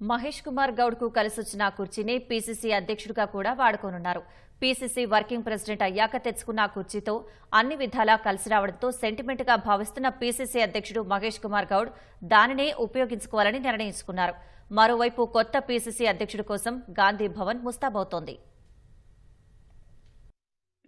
మహేష్ కుమార్ గౌడ్కు కలిసొచ్చిన కుర్చీని పీసీసీ అధ్యక్షుడిగా కూడా వాడుకోనున్నారు. పీసీసీ వర్కింగ్ ప్రెసిడెంట్ అయ్యాక తెచ్చుకున్న కుర్చీతో అన్ని విధాలా కలిసి రావడంతో సెంటిమెంట్గా భావిస్తున్న పీసీసీ అధ్యక్షుడు మహేష్ కుమార్ గౌడ్ దానినే ఉపయోగించుకోవాలని నిర్ణయించుకున్నారు. మరోవైపు కొత్త పీసీసీ అధ్యక్షుడి కోసం గాంధీ భవన్ ముస్తాబవుతోంది.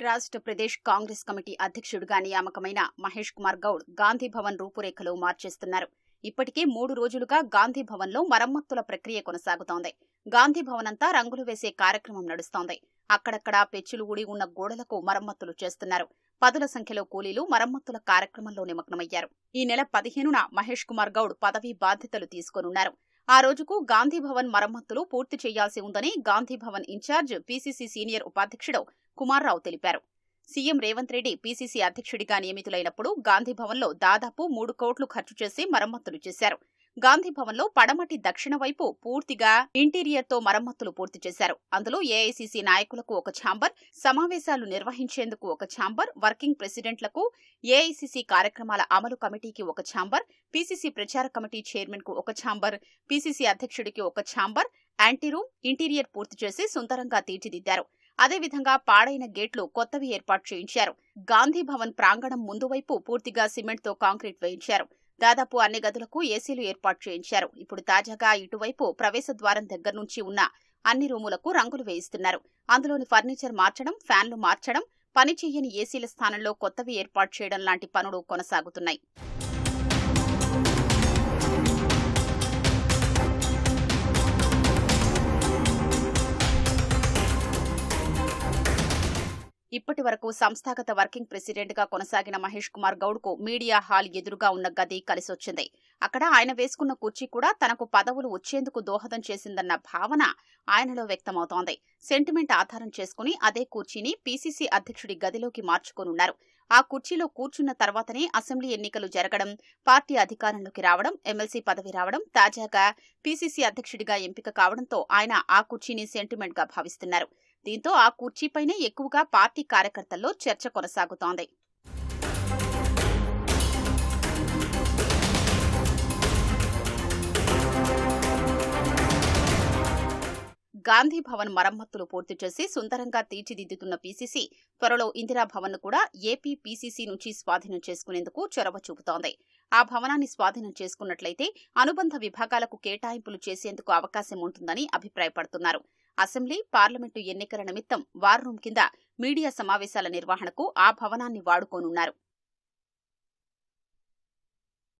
రాష్ట్ర ప్రదేశ్ కాంగ్రెస్ కమిటీ అధ్యక్షుడిగా నియామకమైన మహేష్ కుమార్ గౌడ్ గాంధీ భవన్ రూపురేఖలు మార్చేస్తున్నారు. ఇప్పటికే మూడు రోజులుగా గాంధీ మరమ్మత్తుల మరమ్మతుల ప్రక్రియ కొనసాగుతోంది. గాంధీ భవన్ అంతా రంగులు వేసే కార్యక్రమం నడుస్తోంది. అక్కడక్కడా పెచ్చులు ఊడి ఉన్న గోడలకు మరమ్మతులు చేస్తున్నారు. పదుల సంఖ్యలో కూలీలు మరమ్మతుల కార్యక్రమంలో నిమగ్నమయ్యారు. ఈ నెల పదిహేనున మహేష్ కుమార్ గౌడ్ పదవీ బాధ్యతలు తీసుకోనున్నారు. ఆ రోజుకు గాంధీ భవన్ మరమ్మతులు పూర్తి చేయాల్సి ఉందని Gandhi Bhavan in charge PCC senior ఉపాధ్యక్షుడు కుమార్రావు తెలిపారు. సీఎం రేవంత్ రెడ్డి పీసీసీ అధ్యక్షుడిగా నియమితులైనప్పుడు గాంధీభవన్లో దాదాపు మూడు కోట్లు ఖర్చు చేసి మరమ్మతులు చేశారు. గాంధీభవన్లో పడమటి దక్షిణ వైపు పూర్తిగా ఇంటీరియర్తో మరమ్మతులు పూర్తి చేశారు. అందులో ఏఐసీసీ నాయకులకు ఒక ఛాంబర్ సమావేశాలు నిర్వహించేందుకు ఒక ఛాంబర్ వర్కింగ్ ప్రెసిడెంట్లకు ఏఐసీసీ కార్యక్రమాల అమలు కమిటీకి ఒక ఛాంబర్ పీసీసీ ప్రచార కమిటీ చైర్మన్కు ఒక ఛాంబర్ పీసీసీ అధ్యక్షుడికి ఒక ఛాంబర్ యాంటీరూమ్ ఇంటీరియర్ పూర్తి చేసి సుందరంగా తీర్చిదిద్దారు. అదేవిధంగా పాడైన గేట్లు కొత్తవి ఏర్పాటు చేయించారు. గాంధీ భవన్ ప్రాంగణం ముందువైపు పూర్తిగా సిమెంట్తో కాంక్రీట్ వేయించారు. దాదాపు అన్ని గదులకు ఏసీలు ఏర్పాటు చేయించారు. ఇప్పుడు తాజాగా ఇటువైపు ప్రవేశ ద్వారం దగ్గర నుంచి ఉన్న అన్ని రూములకు రంగులు వేయిస్తున్నారు. అందులోని ఫర్నిచర్ మార్చడం ఫ్యాన్లు మార్చడం పని ఏసీల స్థానంలో కొత్తవి ఏర్పాటు చేయడం లాంటి పనులు కొనసాగుతున్నాయి. ఇప్పటి వరకు సంస్థాగత వర్కింగ్ ప్రెసిడెంట్గా కొనసాగిన మహేష్ కుమార్ గౌడ్కు మీడియా హాల్ ఎదురుగా ఉన్న గది కలిసొచ్చింది. అక్కడ ఆయన వేసుకున్న కుర్చీ కూడా తనకు పదవులు వచ్చేందుకు దోహదం చేసిందన్న భావన ఆయనలో వ్యక్తమవుతోంది. సెంటిమెంట్ ఆధారం చేసుకుని అదే కుర్చీని పీసీసీ అధ్యక్షుడి గదిలోకి మార్చుకోనున్నారు. ఆ కుర్చీలో కూర్చున్న తర్వాతనే అసెంబ్లీ ఎన్నికలు జరగడం పార్టీ అధికారంలోకి రావడం ఎమ్మెల్సీ పదవి రావడం తాజాగా పీసీసీ అధ్యక్షుడిగా ఎంపిక కావడంతో ఆయన ఆ కుర్చీని సెంటిమెంట్గా భావిస్తున్నారు. దీంతో ఆ కుర్చీపైనే ఎక్కువగా పార్టీ కార్యకర్తల్లో చర్చ కొనసాగుతోంది. గాంధీ భవన్ మరమ్మతులు పూర్తి చేసి సుందరంగా తీర్చిదిద్దుతున్న పీసీసీ త్వరలో ఇందిరా భవన్ను కూడా ఏపీ పీసీసీ నుంచి స్వాధీనం చేసుకునేందుకు చొరవ చూపుతోంది. ఆ భవనాన్ని స్వాధీనం చేసుకున్నట్లయితే అనుబంధ విభాగాలకు కేటాయింపులు చేసేందుకు అవకాశం ఉంటుందని అభిప్రాయపడుతున్నారు. అసెంబ్లీ పార్లమెంటు ఎన్నికల నిమిత్తం వార్ రూమ్ కింద మీడియా సమావేశాల నిర్వహణకు ఆ భవనాన్ని వాడుకోనున్నారు.